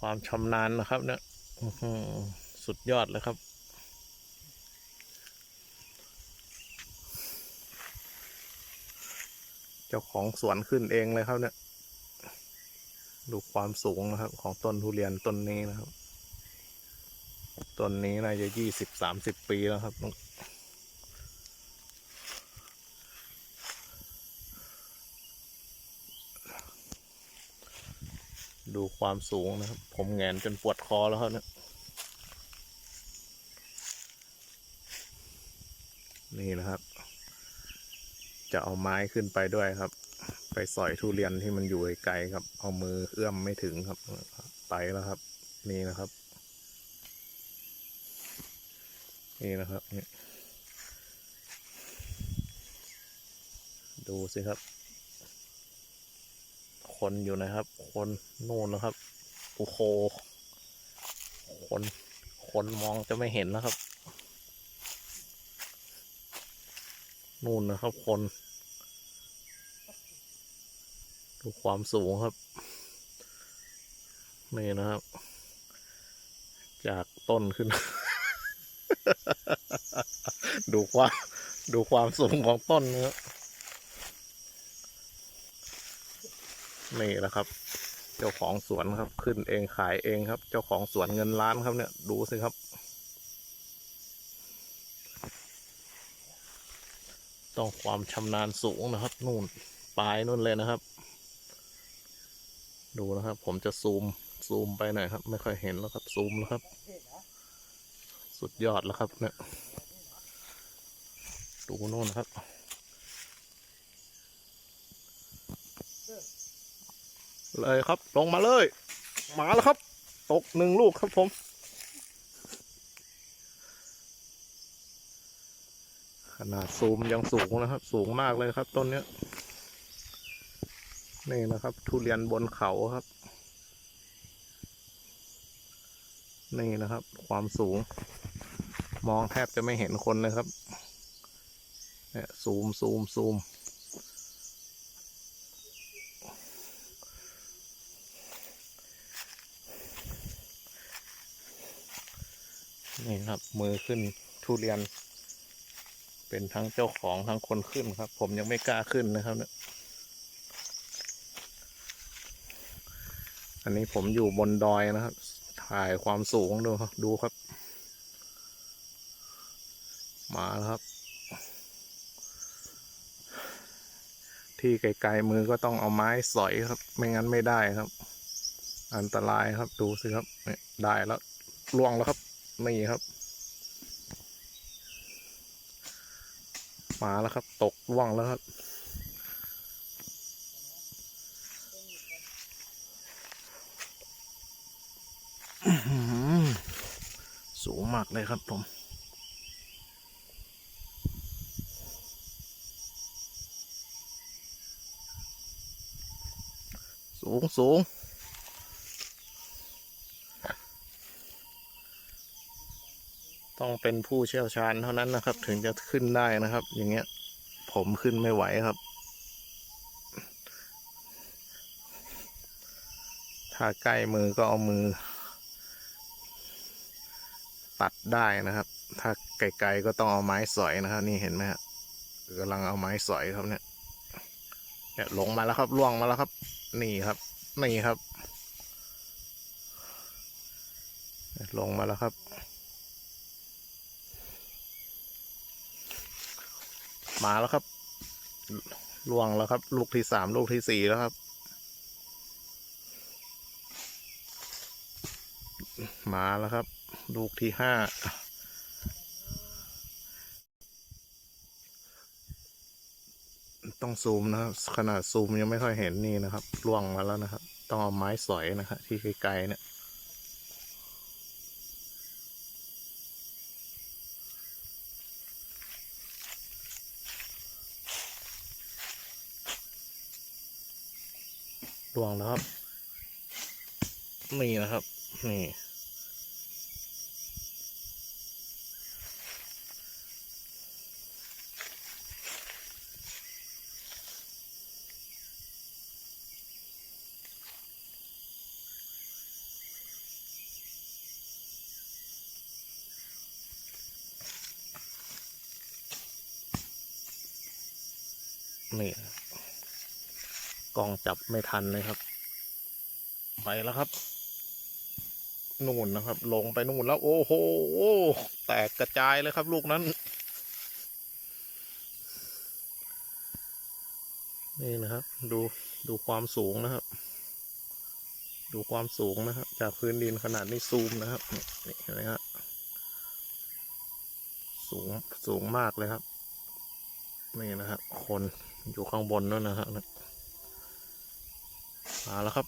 ความชำนาญนะครับเนี่ยสุดยอดเลยครับ เจ้าของสวนขึ้นเองเลยครับเนี่ย ดูความสูงนะครับ ของต้นทุเรียนต้นนี้นะครับ ต้นนี้น่าจะยี่สิบสามสิบปีแล้วครับ ดูความสูงนะครับ ผมแงนจนปวดคอแล้วครับเนี่ยนี่นะครับ จะเอาไม้ขึ้นไปด้วยครับ ไปสอยทุเรียนที่มันอยู่ไกลครับ เอามือเอื้อมไม่ถึงครับ ไปแล้วครับ นี่นะครับ นี่นะครับนี่ดูสิครับ คนอยู่นะครับ คนนู่นนะครับโอ้โหคนคนมองจะไม่เห็นนะครับ นู่นนะครับ คน ดูความสูงครับ นี่นะครับ จากต้นขึ้น ดูความดูความสูงของต้นนะครับ นี่แหละครับ เจ้าของสวนครับ ขึ้นเองขายเองครับ เจ้าของสวนเงินล้านครับเนี่ยดูสิครับ ต้องความชำนาญสูงนะครับ นู่นปลายนู่นเลยนะครับ ดูนะครับ ผมจะซูมซูมไปหน่อยครับ ไม่ค่อยเห็นแล้วครับซูมแล้วครับ สุดยอดแล้วครับเนี่ยดูนู่นนะครับ เลยครับ ลงมาเลย มาแล้วครับ ตกหนึ่งลูกครับผมขนาดซูมยังสูงนะครับ สูงมากเลยครับต้นเนี้ย นี่นะครับ ทุเรียนบนเขาครับ นี่นะครับ ความสูง มองแทบจะไม่เห็นคนเลยครับเนี่ยซูมซูมซูม นี่ครับ มือขึ้นทุเรียน เป็นทั้งเจ้าของทั้งคนขึ้นครับ ผมยังไม่กล้าขึ้นนะครับเนี่ยอันนี้ผมอยู่บนดอยนะครับ ถ่ายความสูงดูครับดูครับ มาแล้วครับ ที่ไกลๆมือก็ต้องเอาไม้สอยครับ ไม่งั้นไม่ได้ครับ อันตรายครับดูสิครับได้แล้วล่วงแล้วครับ นี่ครับมาแล้วครับ ตกล่วงแล้วครับ สูงมากเลยครับผมสูงสูง ต้องเป็นผู้เชี่ยวชาญเท่านั้นนะครับ ถึงจะขึ้นได้นะครับ อย่างเงี้ย ผมขึ้นไม่ไหวครับ ถ้าใกล้มือก็เอามือ ตัดได้นะครับ ถ้าไกลๆก็ต้องเอาไม้สอยนะครับ นี่เห็นไหมฮะกำลังเอาไม้สอยครับเนี่ยเนี่ยลงมาแล้วครับล่วงมาแล้วครับ นี่ครับ นี่ครับ ลงมาแล้วครับ มาแล้วครับลวงแล้วครับ ลูกที่สามลูกที่สี่แล้วครับ มาแล้วครับ ลูกที่ห้าต้องซูมนะครับ ขนาดซูมยังไม่ค่อยเห็นนี่นะครับล่วงมาแล้วนะครับ ต้องเอาไม้สอยนะครับที่ไกลๆเนี่ย วงนะครับ มีนะครับ นี่นี่ องจับไม่ทันเลยครับ ไปแล้วครับนู่นนะครับ ลงไปนู่นแล้ว โอ้โหแตกกระจายเลยครับ ลูกนั้น นี่นะครับ ดูดูความสูงนะครับ ดูความสูงนะครับ จากพื้นดินขนาดนี้ซูมนะครับนี่เห็นไหมครับสูงสูงมากเลยครับนี่นะครับ คนอยู่ข้างบนนั่นนะครับ มาแล้วครับ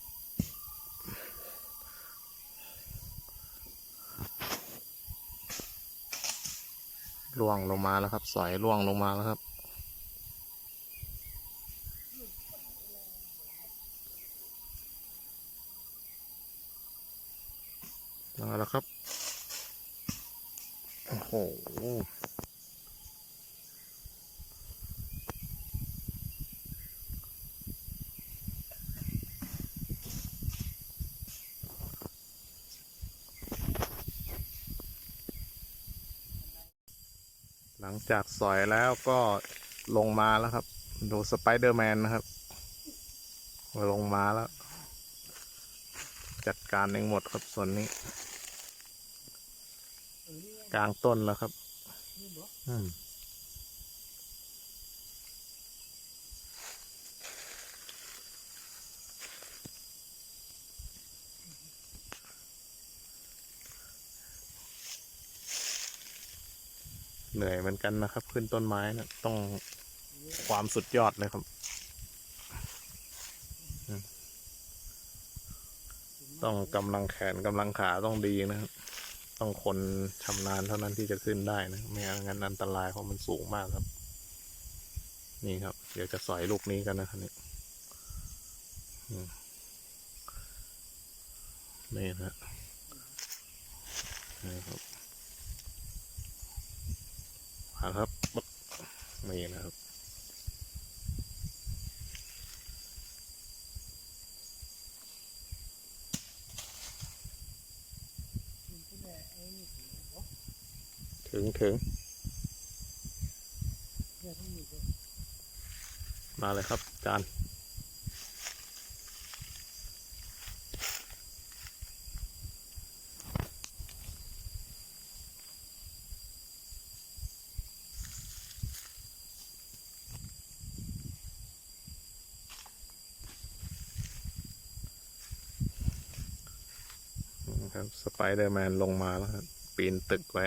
ล่วงลงมาแล้วครับ สอยล่วงลงมาแล้วครับ มาแล้วครับ โอ้โห จากสอยแล้วก็ลงมาแล้วครับ ดูสไปเดอร์แมนนะครับลงมาแล้ว จัดการเองหมดครับส่วนนี้ กลางต้นแล้วครับ อืม เหนื่อยเหมือนกันนะครับ ขึ้นต้นไม้นะต้องความสุดยอดเลยครับ ต้องกำลังแขนกำลังขาต้องดีนะครับ ต้องคนชำนาญเท่านั้นที่จะขึ้นได้นะไม่งั้นอันตรายเพราะมันสูงมากครับ นี่ครับ เดี๋ยวจะสอยลูกนี้กันนะครับนี่นี่นะนี่ครับาครับปึ๊บนี่นะครับถึงถึงมาเลยครับจานนะ ครับสไปเดอร์แมนลงมาแล้วครับ ปีนตึกไว้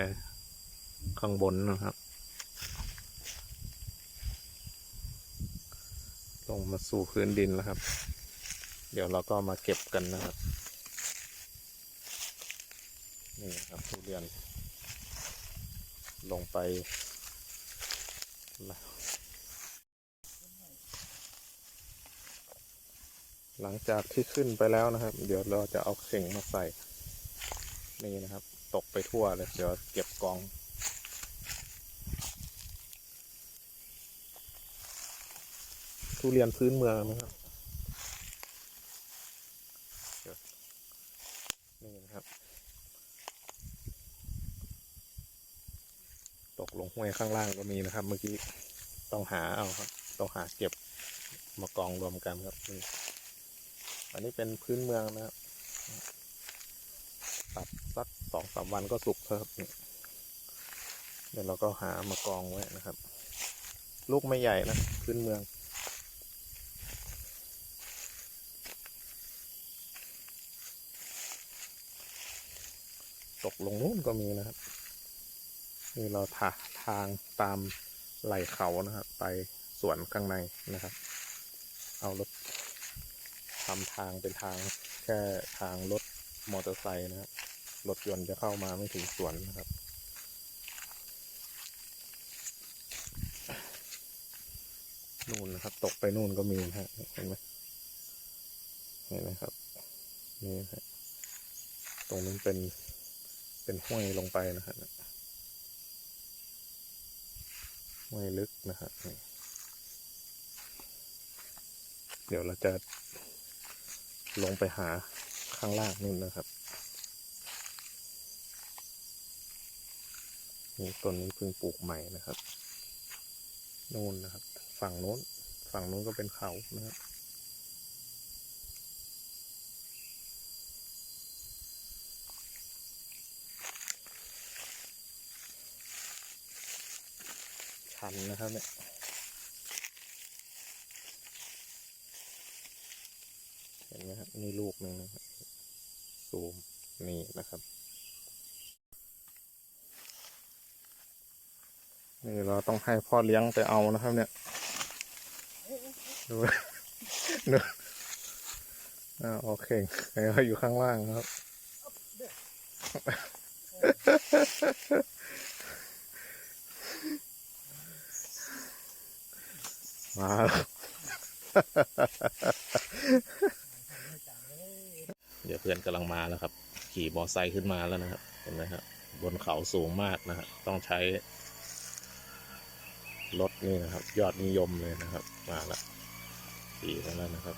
ข้างบนนะครับ ลงมาสู่พื้นดินแล้วครับ เดี๋ยวเราก็มาเก็บกันนะครับ นี่ครับทุเรียน ลงไปหลังจากที่ขึ้นไปแล้วนะครับ เดี๋ยวเราจะเอาเข่งมาใส่ นี่นะครับ ตกไปทั่วเลยเดี๋ยวเก็บกอง ทุเรียนพื้นเมืองนะครับนี่นะครับ ตกลงห้วยข้างล่างก็มีนะครับ เมื่อกี้ต้องหาเอาครับ ต้องหาเก็บมากองรวมกันครับนี่อันนี้เป็นพื้นเมืองนะครับ สองสามวันก็สุกครับนี่เดี๋ยวเราก็หามากองไว้นะครับ ลูกไม่ใหญ่นะพื้นเมือง ตกลงนู้นก็มีนะครับนี่เราทาทางตามไหล่เขานะครับไปสวนข้างในนะครับ เอารถทำทางเป็นทางแค่ทางรถมอเตอร์ไซค์นะครับ รถยนต์จะเข้ามาไม่ถึงสวนนะครับ นู่นนะครับ ตกไปนู่นก็มีนะฮะเห็นไหมเห็นไหมครับ นี่ฮะตรงนี้นเป็นเป็นห้วยลงไปนะฮะห้วยลึกนะฮะเดี๋ยวเราจะลงไปหาข้างล่างนู่นนะครับ นี่ต้นนี้เพิ่งปลูกใหม่นะครับนู่นนะครับ ฝั่งโน้น ฝั่งโน้นก็เป็นเขานะครับชันนะครับเนี่ยเห็นไหมครับนี่ลูกหนึ่งนะครับซูมนี่นะครับ นี่เราต้องให้พ่อเลี้ยงไปเอานะครับ เนี่ยดูดูอ่าโอเคเขาอยู่ข้างล่างครับมาเดี๋ยวเพื่อนกำลังมาแล้วครับ ขี่มอไซค์ขึ้นมาแล้วนะครับ เห็นไหมครับ บนเขาสูงมากนะครับต้องใช้ รถนี่นะครับ ยอดนิยมเลยนะครับ มาแล้วขี่แล้วนะครับ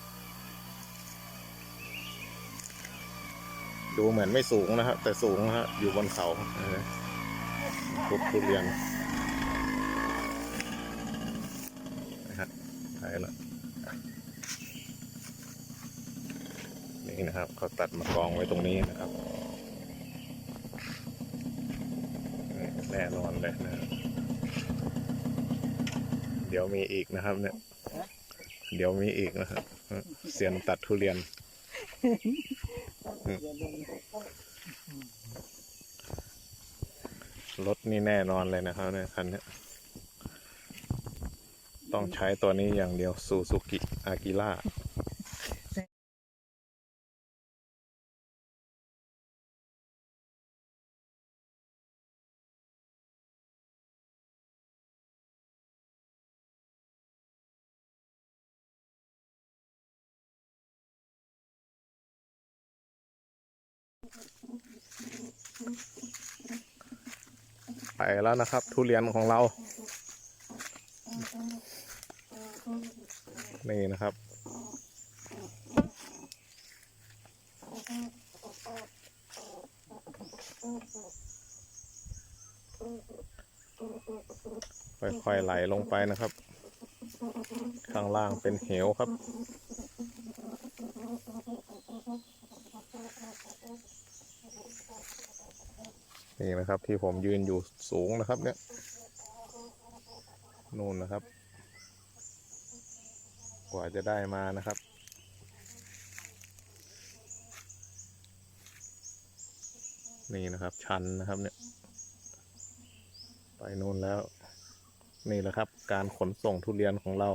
ดูเหมือนไม่สูงนะครับ แต่สูงนะฮะอยู่บนเขาทุกทุเรียนนะฮะไปแล้วนี่นะครับเขาตัดมากองไว้ตรงนี้นะครับแน่นอนเลยนะครับ เดี๋ยวมีอีกนะครับ เนี่ย เดี๋ยวมีอีกนะครับเสียนตัดทุเรียน รถนี่แน่นอนเลยนะครับเนี่ยคันนี้ต้องใช้ตัวนี้อย่างเดียวซูซูกิอากิล่า ไปแล้วนะครับ ทุเรียนของเรา นี่นะครับ ค่อยๆไหลลงไปนะครับ ข้างล่างเป็นเหวครับ นี่นะครับที่ผมยืนอยู่สูงนะครับ เนี่ยนู่นนะครับ กว่าจะได้มานะครับ นี่นะครับ ชันนะครับเนี่ย ไปนู่นแล้ว นี่แหละครับ การขนส่งทุเรียนของเรา